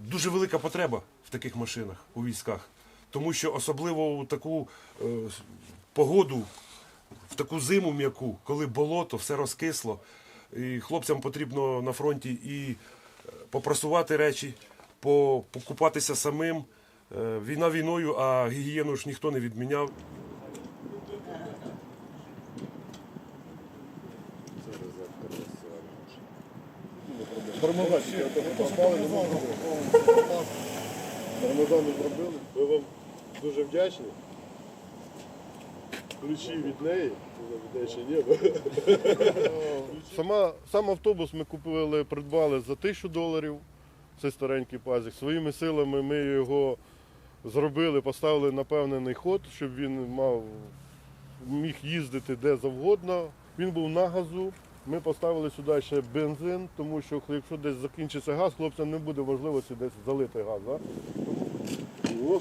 дуже велика потреба в таких машинах у військах. Тому що особливо у таку е, погоду, в таку зиму м'яку, коли болото, все розкисло, і хлопцям потрібно на фронті і е, попрасувати речі, покупатися самим. Е, Війна війною, а гігієну ж ніхто не відміняв. Попали, не зробили. Ми вам дуже вдячні. Ключі від неї. Сама, сам автобус ми купили, придбали за тисячу доларів. Це старенький пазик. Своїми силами ми його зробили, поставили на певний ход, щоб він мав, міг їздити де завгодно. Він був на газу. Ми поставили сюди ще бензин, тому що якщо десь закінчиться газ, хлопцям не буде можливості десь залити газ. Да? Тому...